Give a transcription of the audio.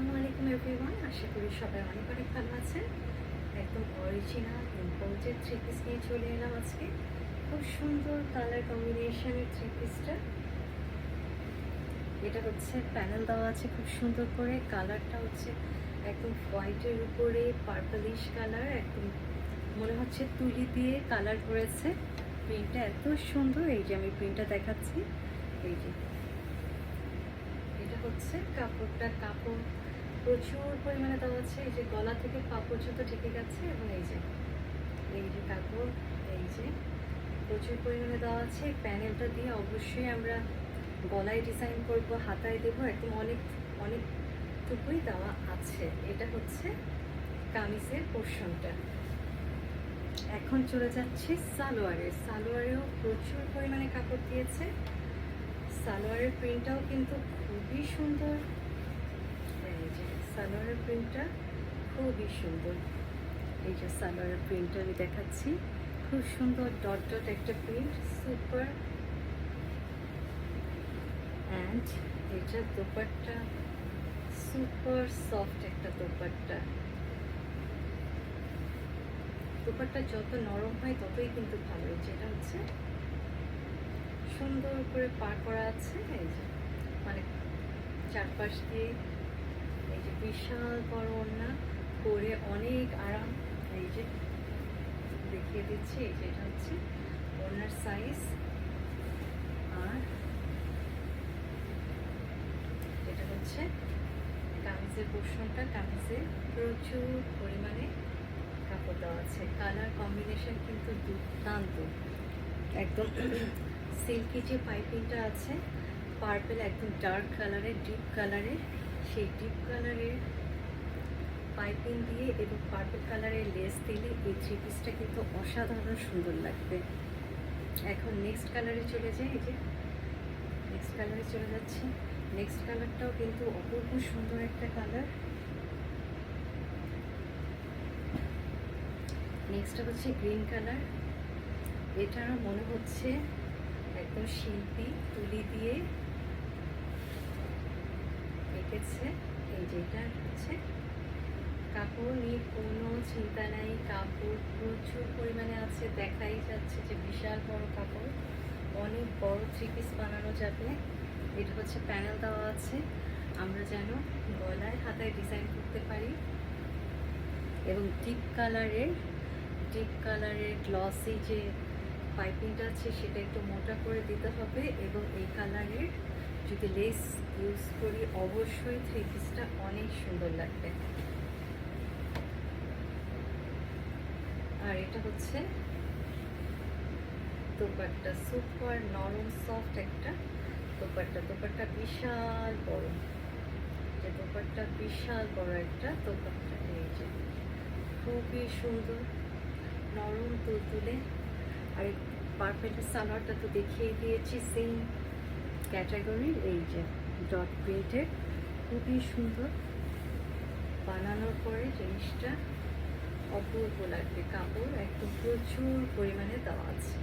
আসসালামু আলাইকুম এভরিওয়ান, আশা করি সবাই অনেক অনেক ভালো আছেন। একদম অরিজিনাল ইম্পোর্টেড থ্রি পিস নিয়ে চলে এলাম আজকে। খুব সুন্দর কালার কম্বিনেশনের থ্রি পিসটা এটা হচ্ছে প্যানেল দেওয়া আছে খুব সুন্দর করে। কালারটা হচ্ছে একদম হোয়াইটের উপরে পার্পলিশ কালার একদম মনে হচ্ছে তুলি দিয়ে কালার করেছে। প্রিন্টটা এত সুন্দর, এই যে আমি প্রিন্টটা দেখাচ্ছি। এই যে হচ্ছে কাপড়টা কাপড় প্রচুর পরিমাণে দেওয়া আছে, এই যে গলা থেকে পা পর্যন্ত ঢেকে গেছে এবং এই যে এই যে কাপড়, এই যে প্রচুর পরিমাণে দেওয়া আছে, প্যানেলটা দিয়ে অবশ্যই আমরা গলায় ডিজাইন করব, হাতায় দেবো, একদম অনেক, অনেকটুকুই দেওয়া আছে। এটা হচ্ছে কামিজের পোর্শনটা। এখন চলে যাচ্ছে সালোয়ারে। সালোয়ারেও প্রচুর পরিমাণে কাপড় দিয়েছে। সালোয়ারের প্রিন্টটাও কিন্তু খুবই সুন্দর। এই যে সালোয়ারের প্রিন্টটা খুবই সুন্দর। এই যে সালোয়ারের প্রিন্টটা আমি দেখাচ্ছি। খুব সুন্দর ডট ডট একটা প্রিন্ট সুপার অ্যান্ড এটা দোপাট্টা সুপার সফট একটা দোপাট্টা। দোপাট্টা যত নরম হয় ততই কিন্তু ভালো। যেটা হচ্ছে সুন্দর করে পার করা আছে, এই যে মানে চারপাশ দিয়ে এই যে বিশাল বড় ওড়না পরে অনেক আরাম, এই যে দেখিয়ে দিচ্ছি, এই যে এটা হচ্ছে ওড়নার সাইজ আর এটা হচ্ছে কামিজের পোর্শনটা কামিজে প্রচুর পরিমাণে কাপড় দেওয়া আছে। কালার কম্বিনেশন কিন্তু দুর্দান্ত। একদম। সিল্কি যে পাইপিংটা আছে, পার্পেল একদম ডার্ক কালারের, ডিপ কালারের, সেই ডিপ কালারের পাইপিং দিয়ে এবং পার্পেল কালারের লেস দিলে এই থ্রি পিসটা কিন্তু অসাধারণ সুন্দর লাগবে। এখন নেক্সট কালারে চলে যাই, এই যে নেক্সট কালারে চলে যাচ্ছি। নেক্সট কালারটাও কিন্তু অপূর্ব সুন্দর একটা কালার। নেক্সটটা হচ্ছে গ্রিন কালার। এটারও মনে হচ্ছে একদম শিল্পী তুলি দিয়ে এঁকেছে। এই যেটা হচ্ছে। কাপড় নিয়ে কোনো চিন্তা নাই। কাপড় প্রচুর পরিমাণে আছে। দেখাই যাচ্ছে যে বিশাল বড় কাপড়। অনেক বড় থ্রি পিস বানানো যাবে। এটা হচ্ছে প্যানেল দেওয়া আছে। আমরা যেন গলায়, হাতায় ডিজাইন করতে পারি। এবং ডিপ কালারের ডিপ কালারের গ্লসি যে পাইপিংটা আছে, সেটা একটু মোটা করে দিতে হবে এবং এই কালারের যদি লেস ইউজ করি, অবশ্যই থ্রি পিসটা অনেক সুন্দর লাগবে। আর এটা হচ্ছে দোপাট্টা সুপার নরম সফট একটা দোপাট্টা। দোপাট্টা বিশাল বড়। যে দোপাট্টা বিশাল বড় একটা দোপাট্টা খুবই সুন্দর, নরম তুলতুলে। আর পারফেক্টের পারফেক্ট সালোয়ারটা তো দেখিয়ে দিয়েছি সেম ক্যাটাগরির এই যে ডট প্রিন্টের খুবই সুন্দর। বানানোর পরে জিনিসটা অপূর্ব লাগবে। কাপড় একদম প্রচুর পরিমাণে দেওয়া আছে।